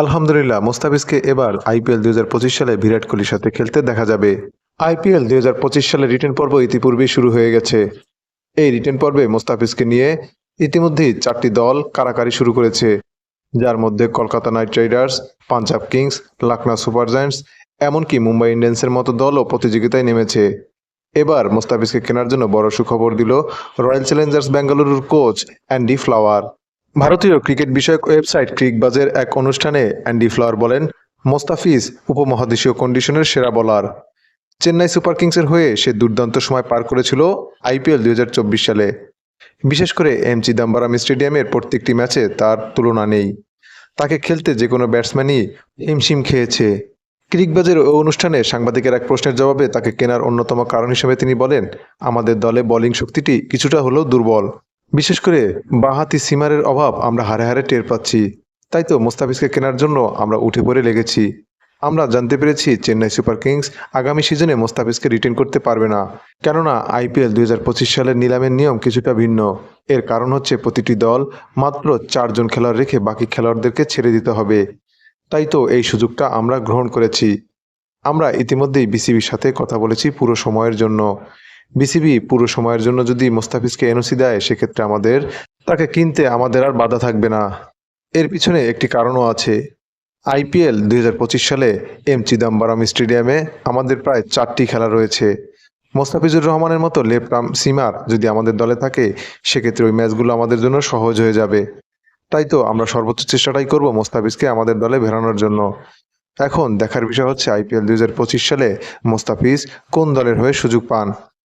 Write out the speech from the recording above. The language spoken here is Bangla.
আলহামদুলিল্লাহ, মোস্তাফিজকে এবার আইপিএল দুই হাজার পঁচিশ সালে বিরাট কোহলির সাথে খেলতে দেখা যাবে। আইপিএল দুই হাজার পঁচিশ সালে রিটেন পর্ব ইতিপূর্বেই শুরু হয়ে গেছে। এই রিটেন পর্বে মোস্তাফিজকে নিয়ে ইতিমধ্যেই চারটি দল কারাকারি শুরু করেছে, যার মধ্যে Kolkata knight riders, Punjab kings Lucknow super giants, এমনকি মুম্বাই ইন্ডিয়ান্সের মতো দলও প্রতিযোগিতায় নেমেছে। এবার মোস্তাফিজকে কেনার জন্য বড় সুখবর দিল রয়্যাল চ্যালেঞ্জার্স বেঙ্গালুরুর কোচ অ্যান্ডি ফ্লাওয়ার। ভারতীয় ক্রিকেট বিষয়ক ওয়েবসাইট ক্রিকবাজের এক অনুষ্ঠানে অ্যান্ডি ফ্লাওয়ার বলেন, মোস্তাফিজ উপমহাদেশীয় কন্ডিশনের সেরা বলার চেন্নাই সুপার কিংসের হয়ে সে দুর্দান্ত সময় পার করেছিল আইপিএল দুই হাজার চব্বিশ সালে। বিশেষ করে এম চিদাম্বারাম স্টেডিয়ামের প্রত্যেকটি ম্যাচে তার তুলনা নেই। তাকে খেলতে যে কোনো ব্যাটসম্যানই হিমশিম খেয়েছে। ক্রিকবাজের ওই অনুষ্ঠানে সাংবাদিকের এক প্রশ্নের জবাবে তাকে কেনার অন্যতম কারণ হিসেবে তিনি বলেন, আমাদের দলে বোলিং শক্তিটি কিছুটা হলেও দুর্বল। বিশেষ করে বাহাতি সিমারের অভাব আমরা হারে হারে টের পাচ্ছি। তাই তো মোস্তাফিজকে কেনার জন্য আমরা উঠে পড়ে লেগেছি। আমরা জানতে পেরেছি চেন্নাই সুপার কিংস আগামী সিজনে মোস্তাফিজকে রিটেন করতে পারবে না। কেননা আইপিএল পঁচিশ সালের নিলামের নিয়ম কিছুটা ভিন্ন। এর কারণ হচ্ছে প্রতিটি দল মাত্র চারজন খেলোয়াড় রেখে বাকি খেলোয়াড়দেরকে ছেড়ে দিতে হবে। তাই তো এই সুযোগটা আমরা গ্রহণ করেছি। আমরা ইতিমধ্যেই বিসিবির সাথে কথা বলেছি পুরো সময়ের জন্য। বিসিবি পুরো সময়ের জন্য যদি মোস্তাফিজকে এনওসি দেয়, সেক্ষেত্রে আমাদের তাকে কিনতে আমাদের আর বাধা থাকবে না। এর পিছনে একটি কারণও আছে। আইপিএল দুই হাজার পঁচিশ সালে এম চিদাম্বরম স্টেডিয়ামে আমাদের প্রায় চারটি খেলা রয়েছে। মোস্তাফিজুর রহমানের মতো লেফট আর্ম সিমার যদি আমাদের দলে থাকে, সেক্ষেত্রে ওই ম্যাচগুলো আমাদের জন্য সহজ হয়ে যাবে। তাই তো আমরা সর্বোচ্চ চেষ্টাটাই করব মোস্তাফিজকে আমাদের দলে ভেড়ানোর জন্য। এখন দেখার বিষয় হচ্ছে আইপিএল দুই হাজার পঁচিশ সালে মোস্তাফিজ কোন দলের হয়ে সুযোগ পান?